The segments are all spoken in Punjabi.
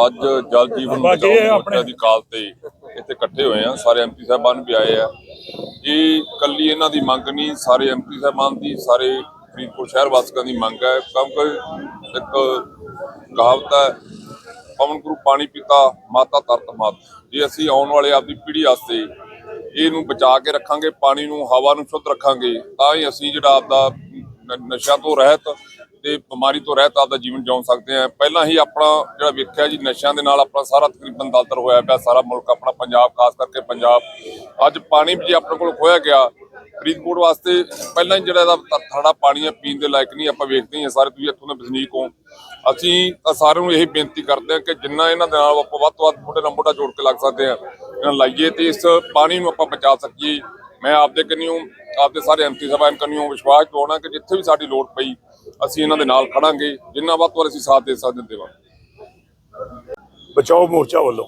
ਅੱਜ ਜਲ ਜੀਵਨ ਮੋਰਚਾ ਦੀ ਕਾਲ ਤੇ ਇੱਥੇ ਇਕੱਠੇ ਹੋਏ ਆ ਸਾਰੇ ਐਮਪੀ ਸਾਹਿਬਾਨ ਵੀ ਆਏ ਆ। ਇਹ ਕੱਲੀ ਇਹਨਾਂ ਦੀ ਮੰਗ ਨਹੀਂ ਸਾਰੇ ਐਮਪੀ ਸਾਹਿਬਾਨ ਦੀ ਸਾਰੇ ਫਰੀਦਕੋਟ ਸ਼ਹਿਰ ਵਾਸੀਆਂ ਦੀ ਮੰਗ ਹੈ। ਕਿਉਂਕਿ ਇੱਕ ਕਹਾਵਤ ਹੈ ਪਵਨ ਗੁਰੂ ਪਾਣੀ ਪੀਤਾ ਮਾਤਾ ਤਰਤ ਮਾਤ। ਜੇ ਅਸੀਂ ਆਉਣ ਵਾਲੇ ਆਪਦੀ ਪੀੜ੍ਹੀ ਵਾਸਤੇ ਇਹਨੂੰ ਬਚਾ ਕੇ ਰੱਖਾਂਗੇ ਪਾਣੀ ਨੂੰ ਹਵਾ ਨੂੰ ਸ਼ੁੱਧ ਰੱਖਾਂਗੇ ਤਾਂ ਹੀ ਅਸੀਂ ਜਿਹੜਾ ਆਪਦਾ ਨ- ਨਸ਼ਿਆਂ ਤੋਂ ਰਹਿਤ ਤੇ ਬਿਮਾਰੀ ਤੋਂ ਰਹਿਤ ਆਪਦਾ ਜੀਵਨ ਜਿਉ ਸਕਦੇ ਆ। ਪਹਿਲਾਂ ਹੀ ਆਪਣਾ ਜਿਹੜਾ ਵੇਖਿਆ ਜੀ, ਨਸ਼ਿਆਂ ਦੇ ਨਾਲ ਆਪਣਾ ਸਾਰਾ ਤਕਰੀਬਨ ਦਲਦਰ ਹੋਇਆ ਪਿਆ, ਸਾਰਾ ਮੁਲਕ ਆਪਣਾ ਪੰਜਾਬ, ਖਾਸ ਕਰਕੇ ਪੰਜਾਬ। ਅੱਜ ਪਾਣੀ ਵੀ ਜੇ ਆਪਣੇ ਕੋਲ ਖੋਇਆ ਗਿਆ, ਫਰੀਦਕੋਟ ਵਾਸਤੇ ਪਹਿਲਾਂ ਹੀ ਜਿਹੜਾ ਇਹਦਾ ਤ- ਥੜਾ ਪਾਣੀ ਆ, ਪੀਣ ਦੇ ਲਾਇਕ ਨਹੀਂ, ਆਪਾਂ ਵੇਖਦੇ ਹਾਂ ਸਾਰੇ ਤੁਸੀਂ ਇੱਥੋਂ ਦੇ ਵਸਨੀਕ ਹੋ। ਅਸੀਂ ਤਾਂ ਸਾਰਿਆਂ ਨੂੰ ਇਹ ਬੇਨਤੀ ਕਰਦੇ ਹਾਂ ਕਿ ਜਿੰਨਾ ਇਹਨਾਂ ਦੇ ਨਾਲ ਆਪਾਂ ਵੱਧ ਤੋਂ ਵੱਧ ਮੋਢੇ ਨਾਲ ਮੋਢਾ ਜੋੜ ਕੇ ਲੱਗ ਸਕਦੇ ਹਾਂ ਇਹਨਾਂ ਲਾਈਏ ਤੇ ਇਸ ਪਾਣੀ ਨੂੰ ਆਪਾਂ ਬਚਾ ਸਕੀਏ। ਮੈਂ ਆਪਦੇ ਕੰਨਿਓ ਆਪਦੇ ਸਾਰੇ ਐਮਪੀ ਸਾਹਿਬਾਨ ਕੰਨਿਓ ਵਿਸ਼ਵਾਸ ਦਿਵਾਉਣਾ ਕਿ ਜਿੱਥੇ ਵੀ ਸਾਡੀ ਲੋੜ ਪਈ, ਅਸੀਂ ਇਹਨਾਂ ਦੇ ਨਾਲ ਖੜਾਂਗੇ, ਜਿੰਨਾ ਵੱਧ ਤੋਂ ਵੱਧ ਅਸੀਂ ਸਾਥ ਦੇ ਸਕਦੇ ਦੇਵਾਂਗੇ ਬਚਾਓ ਮੋਰਚਾ ਵੱਲੋਂ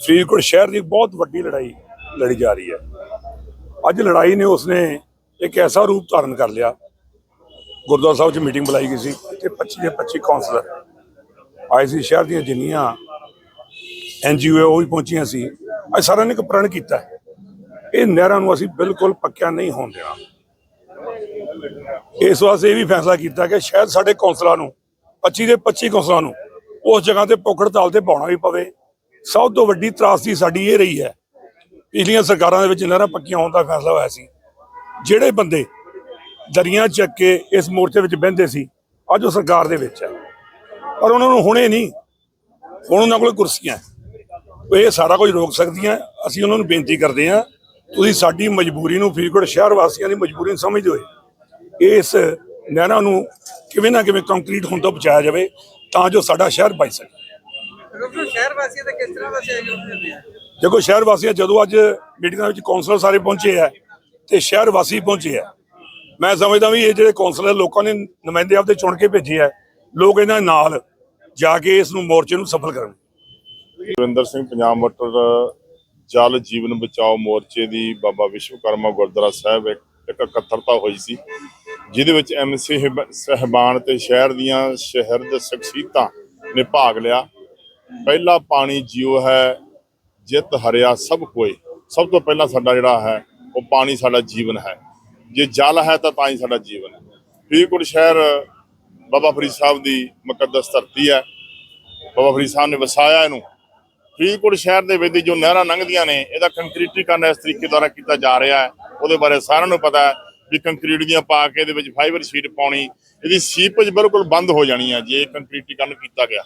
ਫਰੀਦਕੋਟ ਸ਼ਹਿਰ ਦੀ ਬਹੁਤ ਵੱਡੀ ਲੜਾਈ ਲੜੀ ਜਾ ਰਹੀ ਹੈ। ਅੱਜ ਲੜਾਈ ਨੇ ਉਸਨੇ ਇੱਕ ਐਸਾ ਰੂਪ ਧਾਰਨ ਕਰ ਲਿਆ। ਗੁਰਦੁਆਰਾ ਸਾਹਿਬ 'ਚ ਮੀਟਿੰਗ ਬੁਲਾਈ ਗਈ ਸੀ ਤੇ 25 ਦੇ 25 ਕਾਉਂਸਲਰ ਆਏ ਸੀ। ਸ਼ਹਿਰ ਦੀਆਂ ਜਿੰਨੀਆਂ ਐਨਜੀਓ ਉਹ ਵੀ ਪਹੁੰਚੀਆਂ ਸੀ। ਅੱਜ ਸਾਰਿਆਂ ਨੇ ਇੱਕ ਪ੍ਰਣ ਕੀਤਾ ਇਹ ਨਹਿਰਾਂ ਨੂੰ ਅਸੀਂ ਬਿਲਕੁਲ ਪੱਕਿਆ ਨਹੀਂ ਹੋਣ ਦੇਣਾ। ਇਸ ਵਾਸਤੇ ਇਹ ਵੀ ਫੈਸਲਾ ਕੀਤਾ ਕਿ ਸ਼ਾਇਦ ਸਾਡੇ ਕੌਂਸਲਰਾਂ ਨੂੰ 25 ਦੇ 25 ਕੌਂਸਲਰਾਂ ਨੂੰ, ਉਸ ਜਗ੍ਹਾ ਤੇ ਪੁੱਕੜ ਤਾਲ ਤੇ ਪਾਉਣਾ ਵੀ ਪਵੇ। ਸਭ ਤੋਂ ਵੱਡੀ ਤਰਾਸਦੀ ਸਾਡੀ ਇਹ ਰਹੀ ਹੈ, ਪਿਛਲੀਆਂ ਸਰਕਾਰਾਂ ਦੇ ਵਿੱਚ ਨਹਿਰਾਂ ਪੱਕੀਆਂ ਹੋਣ ਦਾ ਫੈਸਲਾ ਹੋਇਆ ਸੀ। ਜਿਹੜੇ ਬੰਦੇ ਦਰੀਆਂ ਚੱਕ ਕੇ ਇਸ ਮੋਰਚੇ ਵਿੱਚ ਬਹਿੰਦੇ ਸੀ, ਅੱਜ ਉਹ ਸਰਕਾਰ ਦੇ ਵਿੱਚ ਹੈ। ਪਰ ਉਹਨਾਂ ਨੂੰ ਹੁਣੇ ਨਹੀਂ, ਹੁਣ ਉਹਨਾਂ ਕੋਲ ਕੁਰਸੀਆਂ। ਇਹ ਸਾਰਾ ਕੁਝ ਰੋਕ ਸਕਦੀਆਂ, ਅਸੀਂ ਉਹਨਾਂ ਨੂੰ ਬੇਨਤੀ ਕਰਦੇ ਹਾਂ ਤੁਸੀਂ ਸਾਡੀ ਮਜਬੂਰੀ ਨੂੰ ਫਰੀਦਕੋਟ ਸ਼ਹਿਰ ਵਾਸੀਆਂ ਦੀ ਮਜਬੂਰੀ ਨੂੰ ਸਮਝਦੇ ਹੋਏ ਇਸ ਨਹਿਰਾਂ ਨੂੰ ਕਿਵੇਂ ਨਾ ਕਿਵੇਂ ਕੰਕਰੀਟ ਹੋਣ ਤੋਂ ਬਚਾਇਆ ਜਾਵੇ ਤਾਂ ਜੋ ਸਾਡਾ ਸ਼ਹਿਰ ਬਚ ਸਕੇ। ਡਾਕਟਰ ਸ਼ਹਿਰ ਵਾਸੀਆਂ ਦਾ ਕਿਸ ਤਰ੍ਹਾਂ ਦਾ ਸਹਿਯੋਗ ਦਿੰਦੇ ਆ? ਦੇਖੋ ਸ਼ਹਿਰ ਵਾਸੀਆਂ ਜਦੋਂ ਅੱਜ ਮੀਟਿੰਗਾਂ ਵਿੱਚ ਕੌਂਸਲਰ ਸਾਰੇ ਪਹੁੰਚੇ ਆ ਤੇ ਸ਼ਹਿਰ ਵਾਸੀ ਪਹੁੰਚੇ ਆ ਮੈਂ ਸਮਝਦਾ ਵੀ ਇਹ ਜਿਹੜੇ ਕੌਂਸਲਰ ਲੋਕਾਂ ਨੇ ਨੁਮਾਇੰਦੇ ਆਪਦੇ ਚੁਣ ਕੇ ਭੇਜੇ ਆ ਲੋਕ ਇਹਨਾਂ ਨਾਲ ਜਾ ਕੇ ਇਸ ਨੂੰ ਮੋਰਚੇ ਨੂੰ ਸਫਲ ਕਰਨ। ਸੁਰਿੰਦਰ ਸਿੰਘ ਪੰਜਾਬ ਮੋਟਰ ਜਲ ਜੀਵਨ ਬਚਾਓ ਮੋਰਚੇ ਦੀ ਬਾਬਾ ਵਿਸ਼ਵਕਰਮਾ ਗੁਰਦੁਆਰਾ ਸਾਹਿਬ ਇੱਕ ਇੱਕ ਇਕੱਤਰਤਾ ਹੋਈ ਸੀ, ਜਿਹਦੇ ਵਿੱਚ ਐਮਸੀ ਸਹਿਬਾਨ ਤੇ ਸ਼ਹਿਰ ਦੀਆਂ ਸ਼ਹਿਰ ਦੇ ਸ਼ਖਸੀਅਤਾਂ ਨੇ ਭਾਗ ਲਿਆ। ਪਹਿਲਾ ਪਾਣੀ ਜਿਉ ਹੈ, ਜਿਤ ਹਰਿਆ ਸਭ ਕੋਏ ਸਭ ਤੋਂ ਪਹਿਲਾਂ ਸਾਡਾ ਜਿਹੜਾ ਹੈ, ਉਹ ਪਾਣੀ ਸਾਡਾ ਜੀਵਨ ਹੈ। ਜੇ ਜਲ ਹੈ ਤਾਂ ਤਾਂ ਹੀ ਸਾਡਾ ਜੀਵਨ ਹੈ। ਫਰੀਦਕੋਟ ਸ਼ਹਿਰ ਬਾਬਾ ਫਰੀਦ ਸਾਹਿਬ ਦੀ ਮੁਕੱਦਸ ਧਰਤੀ ਹੈ। ਬਾਬਾ ਫਰੀਦ ਸਾਹਿਬ ਨੇ ਵਸਾਇਆ ਇਹਨੂੰ। ਫਰੀਦਕੋਟ ਸ਼ਹਿਰ ਦੇ ਵਿੱਚ ਜੋ ਨਹਿਰਾਂ ਲੰਘਦੀਆਂ ਨੇ, ਇਹਦਾ ਕੰਕਰੀਟੀਕਰਨ ਇਸ ਤਰੀਕੇ ਦੁਆਰਾ ਕੀਤਾ ਜਾ ਰਿਹਾ ਹੈ। ਉਹਦੇ ਬਾਰੇ ਸਾਰਿਆਂ ਨੂੰ ਪਤਾ ਹੈ ਵੀ ਕੰਕਰੀਟ ਦੀਆਂ ਪਾ ਕੇ ਇਹਦੇ ਵਿੱਚ ਫਾਈਬਰ ਸ਼ੀਟ ਪਾਉਣੀ, ਇਹਦੀ ਸੀਪੇਜ ਬਿਲਕੁਲ ਬੰਦ ਹੋ ਜਾਣੀ ਹੈ ਜੇ ਕੰਕਰੀਟੀਕਰਨ ਕੀਤਾ ਗਿਆ।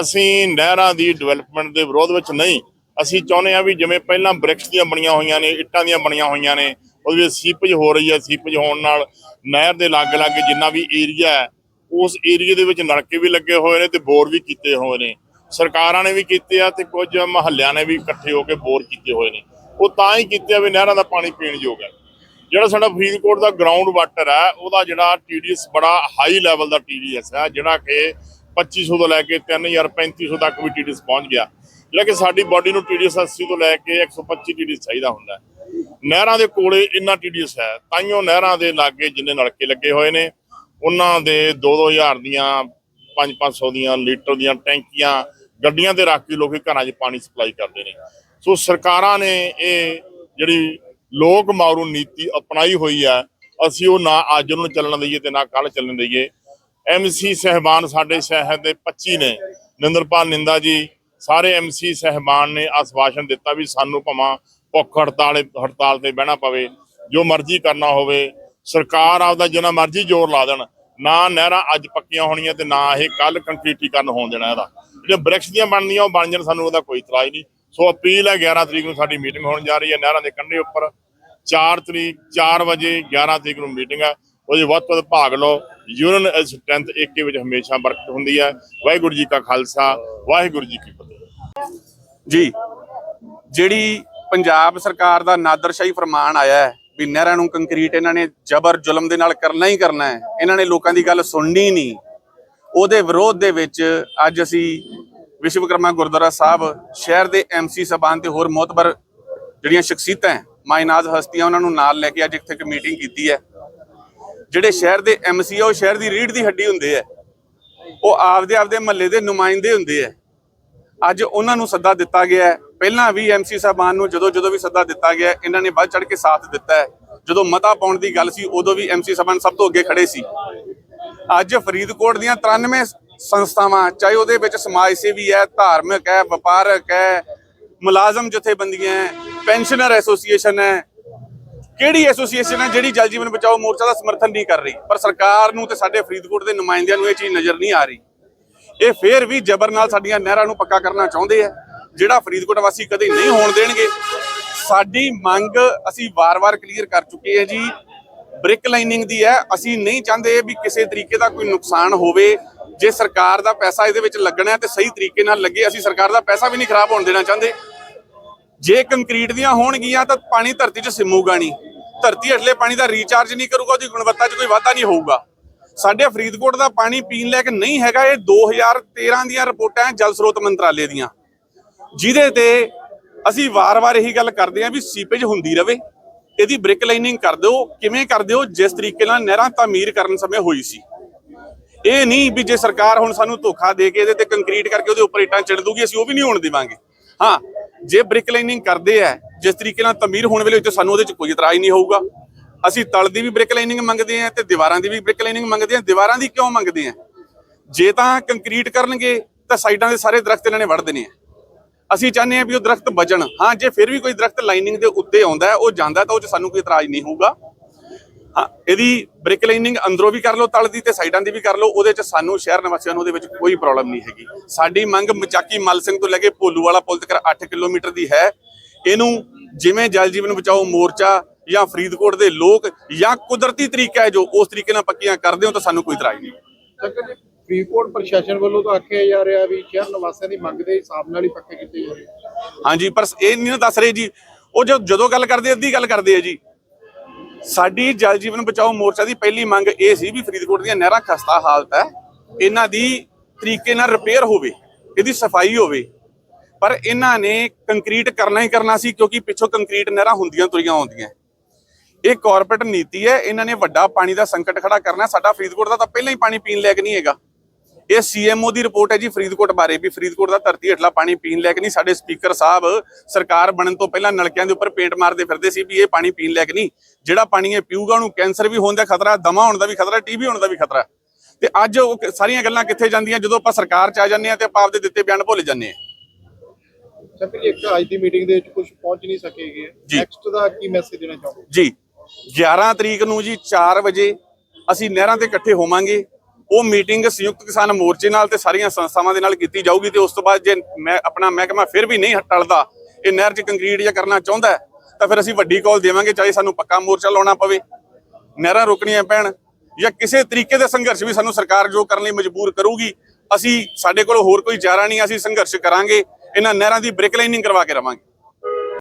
ਅਸੀਂ ਨਹਿਰਾਂ ਦੀ ਡਿਵੈਲਪਮੈਂਟ ਦੇ ਵਿਰੋਧ ਵਿੱਚ ਨਹੀਂ, ਅਸੀਂ ਚਾਹੁੰਦੇ ਹਾਂ ਵੀ ਜਿਵੇਂ ਪਹਿਲਾਂ ਬ੍ਰਿਕਸ ਦੀਆਂ ਬਣੀਆਂ ਹੋਈਆਂ ਨੇ, ਇੱਟਾਂ ਦੀਆਂ ਬਣੀਆਂ ਹੋਈਆਂ ਨੇ, ਉਹਦੇ ਵਿੱਚ ਸੀਪੇਜ ਹੋ ਰਹੀ ਹੈ, ਸੀਪੇਜ ਹੋਣ ਨਾਲ ਨਹਿਰ ਦੇ ਲਾਗੇ ਲਾਗੇ ਜਿੰਨਾ ਵੀ ਏਰੀਆ ਹੈ, ਉਸ ਏਰੀਆ ਦੇ ਵਿੱਚ ਨਲਕੇ ਵੀ ਲੱਗੇ ਹੋਏ ਨੇ ਤੇ ਬੋਰ ਵੀ ਕੀਤੇ ਹੋਏ ਨੇ। ਸਰਕਾਰਾਂ ਨੇ ਵੀ ਕੀਤੇ ਆ ਤੇ ਕੁਝ ਮਹੱਲਿਆਂ ਨੇ ਵੀ ਇਕੱਠੇ ਹੋ ਕੇ ਬੋਰ ਕੀਤੇ ਹੋਏ ਨੇ। ਉਹ ਤਾਂ ਹੀ ਕੀਤੇ ਆ ਵੀ ਨਹਿਰਾਂ ਦਾ ਪਾਣੀ ਪੀਣ ਯੋਗ ਹੈ। ਜਿਹੜਾ ਸਾਡਾ ਫਰੀਦਕੋਟ ਦਾ ਗਰਾਊਂਡ ਵਾਟਰ ਹੈ, ਉਹਦਾ ਜਿਹੜਾ ਟੀਡੀਐਸ ਬੜਾ ਹਾਈ ਲੈਵਲ ਦਾ ਟੀਡੀਐਸ ਹੈ, ਜਿਹੜਾ ਕਿ 2500 ਤੋਂ ਲੈ ਕੇ 3000 3500 ਤੱਕ ਵੀ ਟੀਡੀਐਸ ਪਹੁੰਚ ਗਿਆ। ਜਿਹੜਾ ਕਿ ਸਾਡੀ ਬਾਡੀ ਨੂੰ ਟੀਡੀਐਸ 80 ਤੋਂ ਲੈ ਕੇ 125 ਟੀਡੀਐਸ ਚਾਹੀਦਾ ਹੁੰਦਾ ਨਹਿਰਾਂ ਦੇ ਕੋਲੇ ਇੰਨਾ ਟੀਡੀਐਸ ਹੈ ਤਾਈਓ ਨਹਿਰਾਂ ਦੇ ਲਾਗੇ ਜਿੰਨੇ ਨਲਕੇ ਲੱਗੇ ਹੋਏ ਨੇ, ਉਹਨਾਂ ਦੇ 2-2000 ਦੀਆਂ 5-500 ਦੀਆਂ, ਲੀਟਰ ਦੀਆਂ ਟੈਂਕੀਆਂ ਗੱਡੀਆਂ ਤੇ ਰੱਖ ਕੇ ਲੋਕੀ ਘਰਾਂ 'ਚ ਪਾਣੀ ਸਪਲਾਈ ਕਰਦੇ ਨੇ। ਸੋ ਸਰਕਾਰਾਂ ਨੇ ਇਹ ਜਿਹੜੀ ਲੋਕ ਮਾਰੂ ਨੀਤੀ ਅਪਣਾਈ ਹੋਈ ਹੈ ਅਸੀਂ ਉਹ ਨਾ ਅੱਜ ਉਹਨੂੰ ਚੱਲਣ ਦਈਏ ਤੇ ਨਾ ਕੱਲ ਚੱਲਣ ਦਈਏ। ਐਮਸੀ ਸਹਿਬਾਨ ਸਾਡੇ ਸ਼ਹਿਰ ਦੇ 25 ਨੇ। ਨਿੰਦਰਪਾਲ ਨਿੰਦਾ ਜੀ, ਸਾਰੇ ਐਮਸੀ ਸਹਿਬਾਨ ਨੇ ਆਸਵਾਸ਼ਨ ਦਿੱਤਾ ਵੀ ਸਾਨੂੰ ਭਾਵੇਂ ਭੁੱਖ ਹੜਤਾਲ ਹੜਤਾਲ ਤੇ ਬਹਿਣਾ ਪਵੇ, ਜੋ ਮਰਜ਼ੀ ਕਰਨਾ ਹੋਵੇ, ਸਰਕਾਰ ਆਪਦਾ ਜਿੰਨਾ ਮਰਜ਼ੀ ਜ਼ੋਰ ਲਾ ਦੇਣ। ਨਾ ਨਹਿਰਾਂ ਅੱਜ ਪੱਕੀਆਂ ਹੋਣੀਆਂ ਤੇ ਨਾ ਇਹ ਕੱਲ ਕੰਕਰੀਟੀਕਰਨ ਹੋਣ ਦੇਣਾ ਇਹਦਾ। ਜਿਹੜੇ ਬ੍ਰਿਕਸ ਦੀਆਂ ਬਣਦੀਆਂ ਉਹ ਬਣ ਜਾਣ, ਸਾਨੂੰ ਉਹਦਾ ਕੋਈ ਇਤਰਾਜ਼ ਨਹੀਂ। ਸੋ ਅਪੀਲ ਹੈ 11 ਤਰੀਕ ਨੂੰ ਸਾਡੀ ਮੀਟਿੰਗ ਹੋਣ ਜਾ ਰਹੀ ਹੈ, ਨਹਿਰਾਂ ਦੇ ਕੰਢੇ ਉੱਪਰ। 4 ਤਰੀਕ 4 ਵਜੇ 11 ਤਰੀਕ ਨੂੰ ਮੀਟਿੰਗ ਹੈ। ਉਹਦੇ ਵੱਧ ਤੋਂ ਵੱਧ ਭਾਗ ਲਓ। ਯੂਨੀਅਨ ਸਟਰੈਂਥ ਏਕੇ ਵਿੱਚ ਹਮੇਸ਼ਾ ਬਰਕਤ ਹੁੰਦੀ ਹੈ। ਵਾਹਿਗੁਰੂ ਜੀ ਕਾ ਖਾਲਸਾ, ਵਾਹਿਗੁਰੂ ਜੀ ਕੀ ਫਤਿਹ। ਜੀ, ਜਿਹੜੀ ਪੰਜਾਬ ਸਰਕਾਰ ਦਾ ਨਾਦਰਸ਼ਾਹੀ ਫਰਮਾਨ ਆਇਆ ਹੈ ਵੀ ਨਹਿਰਾਂ ਨੂੰ ਕੰਕਰੀਟ ਇਹਨਾਂ ਨੇ ਜ਼ਬਰ ਜ਼ੁਲਮ ਦੇ ਨਾਲ ਕਰਨਾ ਹੀ ਕਰਨਾ ਹੈ, ਇਹਨਾਂ ਨੇ ਲੋਕਾਂ ਦੀ ਗੱਲ ਸੁਣਨੀ ਨਹੀਂ। ਉਹਦੇ ਵਿਰੋਧ ਦੇ ਵਿੱਚ ਅੱਜ ਅਸੀਂ ਵਿਸ਼ਵਕਰਮਾ ਗੁਰਦੁਆਰਾ ਸਾਹਿਬ ਸ਼ਹਿਰ ਦੇ ਐਮਸੀ ਸਭਾਨ ਤੇ ਹੋਰ ਮੋਤਬਰ ਜਿਹੜੀਆਂ ਸ਼ਖਸੀਅਤਾਂ ਮਾਇਨਾਜ਼ ਹਸਤੀਆਂ, ਉਹਨਾਂ ਨੂੰ ਨਾਲ ਲੈ ਕੇ ਅੱਜ ਇੱਥੇ ਇੱਕ ਮੀਟਿੰਗ ਕੀਤੀ ਹੈ। ਜਿਹੜੇ ਸ਼ਹਿਰ ਦੇ ਐਮਸੀ ਆ, ਉਹ ਸ਼ਹਿਰ ਦੀ ਰੀੜ ਦੀ ਹੱਡੀ ਹੁੰਦੇ ਆ ਉਹ ਆਪਦੇ ਆਪਦੇ ਮਹੱਲੇ ਦੇ ਨੁਮਾਇੰਦੇ ਹੁੰਦੇ ਆ ਅੱਜ ਉਹਨਾਂ ਨੂੰ ਸੱਦਾ ਦਿੱਤਾ ਗਿਆ ਹੈ। ਪਹਿਲਾਂ ਵੀ ਐਮਸੀ ਸਾਹਿਬਾਨ ਨੂੰ ਜਦੋਂ ਜਦੋਂ ਵੀ ਸੱਦਾ ਦਿੱਤਾ ਗਿਆ, ਇਹਨਾਂ ਨੇ ਵੱਧ ਚੜ ਕੇ ਸਾਥ ਦਿੱਤਾ ਹੈ। ਜਦੋਂ ਮਤਾ ਪਾਉਣ ਦੀ ਗੱਲ ਸੀ, ਉਦੋਂ ਵੀ ਐਮਸੀ ਸਾਹਿਬਾਨ ਸਭ ਤੋਂ ਅੱਗੇ ਖੜੇ ਸੀ। ਅੱਜ ਫਰੀਦਕੋਟ ਦੀਆਂ 93 ਸੰਸਥਾਵਾਂ, ਚਾਹੇ ਉਹਦੇ ਵਿੱਚ ਸਮਾਜ ਸੇਵੀ ਹੈ, ਧਾਰਮਿਕ ਹੈ, ਵਪਾਰਕ ਹੈ, ਮੁਲਾਜ਼ਮ ਜਥੇਬੰਦੀਆਂ ਹੈ, ਪੈਨਸ਼ਨਰ ਐਸੋਸੀਏਸ਼ਨ ਹੈ, ਕਿਹੜੀ ਐਸੋਸੀਏਸ਼ਨ ਹੈ ਜਿਹੜੀ ਜਲ ਜੀਵਨ ਬਚਾਓ ਮੋਰਚਾ ਦਾ ਸਮਰਥਨ ਨਹੀਂ ਕਰ ਰਹੀ? ਪਰ ਸਰਕਾਰ ਨੂੰ ਤੇ ਸਾਡੇ ਫਰੀਦਕੋਟ ਦੇ ਨੁਮਾਇੰਦਿਆਂ ਨੂੰ ਇਹ ਚੀਜ਼ ਨਜ਼ਰ ਨਹੀਂ ਆ ਰਹੀ। ਇਹ ਫੇਰ ਵੀ ਜ਼ਬਰ ਨਾਲ ਸਾਡੀਆਂ ਨਹਿਰਾਂ ਨੂੰ ਪੱਕਾ ਕਰਨਾ ਚਾਹੁੰਦੇ ਆ ਜਿਹੜਾ ਫਰੀਦਕੋਟ ਵਾਸੀ ਕਦੇ ਨਹੀਂ ਹੋਣ ਦੇਣਗੇ। ਸਾਡੀ ਮੰਗ ਅਸੀਂ ਵਾਰ-ਵਾਰ ਕਲੀਅਰ ਕਰ ਚੁੱਕੇ ਹਾਂ ਜੀ ਬ੍ਰਿਕ ਲਾਈਨਿੰਗ ਦੀ ਹੈ। ਅਸੀਂ ਨਹੀਂ ਚਾਹੁੰਦੇ ਵੀ ਕਿਸੇ ਤਰੀਕੇ ਦਾ ਕੋਈ ਨੁਕਸਾਨ ਹੋਵੇ। ਜੇ ਸਰਕਾਰ ਦਾ ਪੈਸਾ ਇਹਦੇ ਵਿੱਚ ਲੱਗਣਾ ਹੈ ਤੇ ਸਹੀ ਤਰੀਕੇ ਨਾਲ ਲੱਗੇ, ਅਸੀਂ ਸਰਕਾਰ ਦਾ ਪੈਸਾ ਵੀ ਨਹੀਂ ਖਰਾਬ ਹੋਣ ਦੇਣਾ ਚਾਹੁੰਦੇ। ਜੇ ਕੰਕਰੀਟ ਦੀਆਂ ਹੋਣਗੀਆਂ ਤਾਂ ਪਾਣੀ ਧਰਤੀ 'ਚ ਸਿਮੂਗਾ ਨਹੀਂ। ਧਰਤੀ ਹੇਠਲੇ ਪਾਣੀ ਦਾ ਰੀਚਾਰਜ ਨਹੀਂ ਕਰੂਗਾ, ਉਹਦੀ ਗੁਣਵੱਤਾ 'ਚ ਕੋਈ ਵਾਧਾ ਨਹੀਂ ਹੋਊਗਾ। ਸਾਡੇ ਫਰੀਦਕੋਟ ਦਾ ਪਾਣੀ ਪੀਣ ਲਾਇਕ ਨਹੀਂ ਹੈਗਾ, ਇਹ 2013 ਦੀਆਂ ਰਿਪੋਰਟਾਂ ਜਲ ਸਰੋਤ ਮੰਤਰਾਲੇ ਦੀਆਂ। ਜਿਹਦੇ ਤੇ ਅਸੀਂ ਵਾਰ-ਵਾਰ ਇਹੀ ਗੱਲ ਕਰਦੇ ਹਾਂ ਵੀ ਸੀਪੇਜ ਹੁੰਦੀ ਰਵੇ। ਇਹਦੀ ਬ੍ਰਿਕ ਲਾਈਨਿੰਗ ਕਰ ਦਿਓ, ਕਿਵੇਂ ਕਰ ਦਿਓ, ਜਿਸ ਤਰੀਕੇ ਨਾਲ ਨਹਿਰਾਂ ਤਾਮੀਰ ਕਰਨ ਸਮੇਂ ਹੋਈ ਸੀ। ਇਹ ਨਹੀਂ ਵੀ ਜੇ ਸਰਕਾਰ ਹੁਣ ਸਾਨੂੰ ਧੋਖਾ ਦੇ ਕੇ ਇਹਦੇ ਤੇ ਕੰਕਰੀਟ ਕਰਕੇ ਉਹਦੇ ਉੱਪਰ ਇੱਟਾਂ ਚਿੜ ਦੂਗੀ, ਅਸੀਂ ਉਹ ਵੀ ਨਹੀਂ ਹੋਣ ਦੇਵਾਂਗੇ। ਹਾਂ, ਜੇ ਬ੍ਰਿਕ ਲਾਈਨਿੰਗ ਕਰਦੇ ਆ, ਜਿਸ ਤਰੀਕੇ ਨਾਲ ਤਾਮੀਰ ਹੋਣ ਵੇਲੇ ਤੇ ਸਾਨੂੰ ਉਹਦੇ 'ਚ ਕੋਈ ਇਤਰਾਜ਼ ਨਹੀਂ ਹੋਊਗਾ। ਅਸੀਂ ਤਲ ਦੀ ਵੀ ਬ੍ਰਿਕ ਲਾਈਨਿੰਗ ਮੰਗਦੇ ਆ ਤੇ ਦੀਵਾਰਾਂ ਦੀ ਵੀ ਬ੍ਰਿਕ ਲਾਈਨਿੰਗ ਮੰਗਦੇ ਆ, ਦੀਵਾਰਾਂ ਦੀ ਕਿਉਂ ਮੰਗਦੇ ਆ? ਜੇ ਤਾਂ ਕੰਕਰੀਟ ਕਰਨਗੇ, ਤਾਂ ਸਾਈਡਾਂ ਦੇ ਸਾਰੇ ਦਰਖਤ ਇਹਨਾਂ ਨੇ ਵੱਢ ਦੇਣੇ ਆ। ਅਸੀਂ ਚਾਹੁੰਦੇ ਆ ਵੀ ਉਹ ਦਰਖਤ ਬਚਣ। ਹਾਂ, ਜੇ ਫਿਰ ਵੀ ਕੋਈ ਦਰਖਤ ਲਾਈਨਿੰਗ ਦੇ ਉੱਤੇ ਆਉਂਦਾ ਹੈ, ਉਹ ਜਾਂਦਾ ਤਾਂ ਉਹ 'ਚ ਸਾਨੂੰ ਕੋਈ ਇਤਰਾਜ਼ ਨਹੀਂ ਹੋਊਗਾ। ਹਾਂ, ਇਹਦੀ ਬ੍ਰਿਕ ਲਾਈਨਿੰਗ ਅੰਦਰੋਂ ਵੀ ਕਰ ਲਓ, ਤਲ ਦੀ ਤੇ ਸਾਈਡਾਂ ਦੀ ਵੀ ਕਰ ਲਓ, ਉਹਦੇ 'ਚ ਸਾਨੂੰ ਸ਼ਹਿਰ ਨਿਵਾਸੀਆਂ ਨੂੰ ਉਹਦੇ ਵਿੱਚ ਕੋਈ ਪ੍ਰੋਬਲਮ ਨਹੀਂ ਹੈਗੀ। ਸਾਡੀ ਮੰਗ ਮਚਾਕੀ ਮਲ ਸਿੰਘ ਤੋਂ ਲੈ ਕੇ ਭੋਲੂ ਵਾਲਾ ਪੁਲ ਤੱਕ 8 ਕਿਲੋਮੀਟਰ ਦੀ ਹੈ। ਇਹਨੂੰ ਜਿਵੇਂ ਜਲ ਜੀਵਨ ਬਚਾਓ ਮੋਰਚਾ ਜਾਂ ਫਰੀਦਕੋਟ ਦੇ ਲੋਕ ਜਾਂ ਕੁਦਰਤੀ ਤਰੀਕਾ ਹੈ ਜੋ ਉਸ ਤਰੀਕੇ ਨਾਲ ਪੱਕੀਆਂ ਕਰਦੇ ਹੋ ਤਾਂ ਸਾਨੂੰ ਕੋਈ ਇਤਰਾਜ਼ ਨਹੀਂ। ਫਰੀਦਕੋਟ ਪ੍ਰਸ਼ਾਸਨ ਵੱਲੋਂ ਤਾਂ ਆਖਿਆ ਜਾ ਰਿਹਾ ਵੀ ਸ਼ਹਿਰ ਨਿਵਾਸੀਆਂ ਦੀ ਮੰਗ ਦੇ ਹਿਸਾਬ ਨਾਲ ਹੀ ਪੱਕੇ ਕੀਤੇ ਜਾ ਰਹੇ ਹਾਂਜੀ, ਪਰ ਇਹ ਨਹੀਂ ਦੱਸ ਰਹੇ ਜੀ। ਉਹ ਜਦੋਂ ਗੱਲ ਕਰਦੇ, ਅੱਧੀ ਗੱਲ ਕਰਦੇ ਆ ਜੀ। ਸਾਡੀ ਜਲ ਜੀਵਨ ਬਚਾਓ ਮੋਰਚਾ ਦੀ ਪਹਿਲੀ ਮੰਗ ਇਹ ਸੀ ਵੀ ਫਰੀਦਕੋਟ ਦੀਆਂ ਨਹਿਰਾਂ ਖਸਤਾ ਹਾਲਤ ਹੈ। ਇਹਨਾਂ ਦੀ ਤਰੀਕੇ ਨਾਲ ਰਿਪੇਅਰ ਹੋਵੇ, ਇਹਦੀ ਸਫ਼ਾਈ ਹੋਵੇ। ਪਰ ਇਹਨਾਂ ਨੇ ਕੰਕਰੀਟ ਕਰਨਾ ਹੀ ਕਰਨਾ ਸੀ, ਕਿਉਂਕਿ ਪਿੱਛੋਂ ਕੰਕਰੀਟ ਨਹਿਰਾਂ ਹੁੰਦੀਆਂ ਤੁਰੀਆਂ ਆਉਂਦੀਆਂ। ਇਹ ਕਾਰਪੋਰੇਟ ਨੀਤੀ ਹੈ, ਇਹਨਾਂ ਨੇ ਵੱਡਾ ਪਾਣੀ ਦਾ ਸੰਕਟ ਖੜਾ ਕਰਨਾ ਸਾਡਾ ਫਰੀਦਕੋਟ ਦਾ ਤਾਂ ਪਹਿਲਾਂ ਹੀ ਪਾਣੀ ਪੀਣ ਲਾਇਕ ਨਹੀਂ ਹੈਗਾ। ਇਹ ਸੀਐਮਓ ਦੀ ਰਿਪੋਰਟ ਹੈ ਜੀ ਫਰੀਦਕੋਟ ਬਾਰੇ ਵੀ। ਫਰੀਦਕੋਟ ਦਾ ਧਰਤੀ ਹੇਠਲਾ ਪਾਣੀ ਪੀਣ ਲਾਇਕ ਨਹੀਂ ਸਾਡੇ ਸਪੀਕਰ ਸਾਹਿਬ ਸਰਕਾਰ ਬਣਨ ਤੋਂ ਪਹਿਲਾਂ ਨਲਕਿਆਂ ਦੇ ਉੱਪਰ ਪੇਂਟ ਮਾਰਦੇ ਫਿਰਦੇ ਸੀ ਵੀ ਇਹ ਪਾਣੀ ਪੀਣ ਲਾਇਕ ਨਹੀਂ। ਜਿਹੜਾ ਪਾਣੀ ਇਹ ਪੀਊਗਾ ਉਹਨੂੰ ਕੈਂਸਰ ਵੀ ਹੋਣ ਦਾ ਖਤਰਾ ਦਮਾ ਹੋਣ ਦਾ ਵੀ ਖਤਰਾ ਟੀਬੀ ਹੋਣ ਦਾ ਵੀ ਖਤਰਾ। ਤੇ ਅੱਜ ਉਹ ਕ- ਸਾਰੀਆਂ ਗੱਲਾਂ ਕਿੱਥੇ ਜਾਂਦੀਆਂ? ਜਦੋਂ ਆਪਾਂ ਸਰਕਾਰ ਚ ਆ ਜਾਂਦੇ ਆ ਤੇ ਆਪਾਂ ਆਪਦੇ ਦਿੱਤੇ ਬਿਆਨ ਭੁੱਲ ਜਾਂਦੇ ਆ ਸਰ ਜੀ ਇੱਕ ਅੱਜ ਦੀ ਮੀਟਿੰਗ ਦੇ ਵਿੱਚ ਕੁਝ ਪਹੁੰਚ ਨਹੀਂ ਸਕੇਗੇ। ਨੈਕਸਟ ਦਾ ਕੀ ਮੈਸੇਜ ਦੇਣਾ ਚਾਹੋਗੇ? ਜੀ 11 ਤਰੀਕ ਨੂੰ ਜੀ 4 ਵਜੇ ਅਸੀਂ ਨਹਿਰਾਂ ਤੇ ਇਕੱਠੇ ਹੋਵਾਂਗੇ। ਉਹ ਮੀਟਿੰਗ ਸੰਯੁਕਤ ਕਿਸਾਨ ਮੋਰਚੇ ਨਾਲ ਤੇ ਸਾਰੀਆਂ ਸੰਸਥਾਵਾਂ ਦੇ ਨਾਲ ਕੀਤੀ ਜਾਊਗੀ ਤੇ ਉਸ ਤੋਂ ਬਾਅਦ ਜੇ ਮੈਂ ਆਪਣਾ ਮਹਿਕਮਾ ਫਿਰ ਵੀ ਨਹੀਂ ਟਲਦਾ, ਇਹ ਨਹਿਰ 'ਚ ਕੰਕਰੀਟ ਜਾਂ ਕਰਨਾ ਚਾਹੁੰਦਾ ਤਾਂ ਫਿਰ ਅਸੀਂ ਵੱਡੀ ਕਾਲ ਦੇਵਾਂਗੇ, ਚਾਹੇ ਸਾਨੂੰ ਪੱਕਾ ਮੋਰਚਾ ਲਾਉਣਾ ਪਵੇ। ਨਹਿਰਾਂ ਰੁਕਣੀਆਂ ਪੈਣ ਜਾਂ ਕਿਸੇ ਤਰੀਕੇ ਦੇ ਸੰਘਰਸ਼ ਵੀ ਸਾਨੂੰ ਸਰਕਾਰ ਜੋ ਕਰਨ ਲਈ ਮਜਬੂਰ ਕਰੂਗੀ, ਅਸੀਂ ਸਾਡੇ ਕੋਲ ਹੋਰ ਕੋਈ ਚਾਰਾ ਨਹੀਂ, ਅਸੀਂ ਸੰਘਰਸ਼ ਕਰਾਂਗੇ, ਇਹਨਾਂ ਨਹਿਰਾਂ ਦੀ ਬ੍ਰੇਕ ਲਾਈਨਿੰਗ ਕਰਵਾ ਕੇ ਰਵਾਂਗੇ।